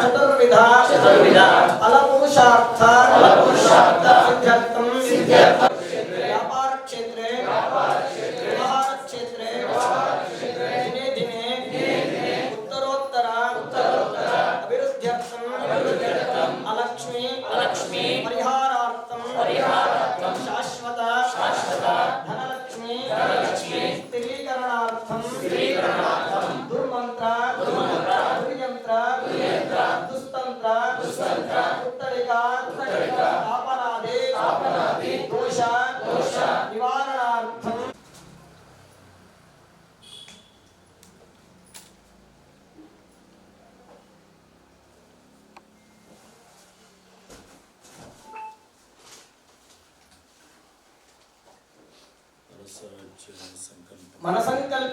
చతుర్విధ చతుర్విధ मन संकल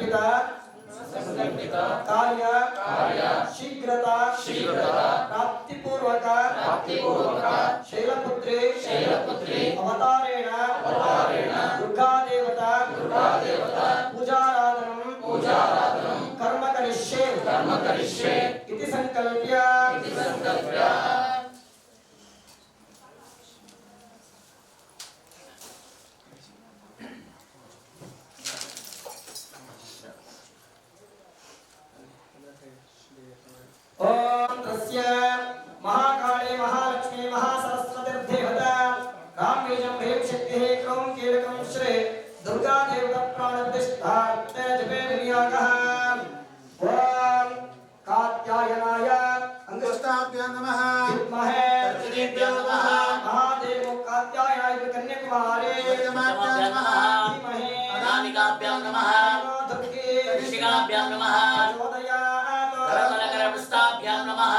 कार्य। शीघ्रता। प्राप्तिपूर्वक। शैलपुत्रे। अवतारेण। दुर्गा देवता कर्म करिष्ये। कर्म करिष्ये। इति संकल्प्य। इति संकल्प्य। दूसरे दुर्गा देव का प्राण प्रतिष्ठा तेज पे जपे विनियोगः ओम कात्यायनाय अङ्गुष्ठाभ्यां नमः। विद्महे तर्जनीभ्यो नमः। महादेव कात्यायनाय कन्याकुमारे। नमः। धीमहि अनामिकाभ्यां नमः। दुर्गे ऋषिकाभ्यां नमः। चोदयात् करकरपुष्टाभ्यां नमः।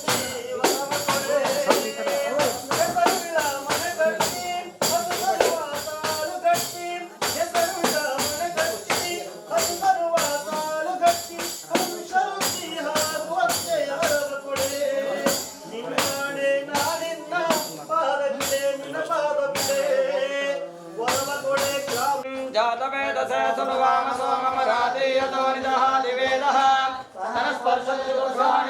सत्य प्रसाद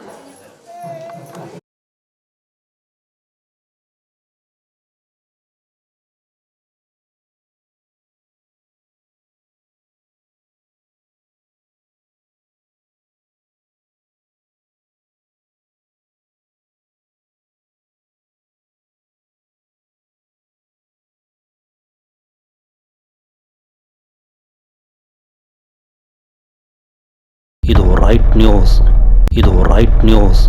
ரைட் நியூஸ் இது ஒரு ரைட் நியூஸ்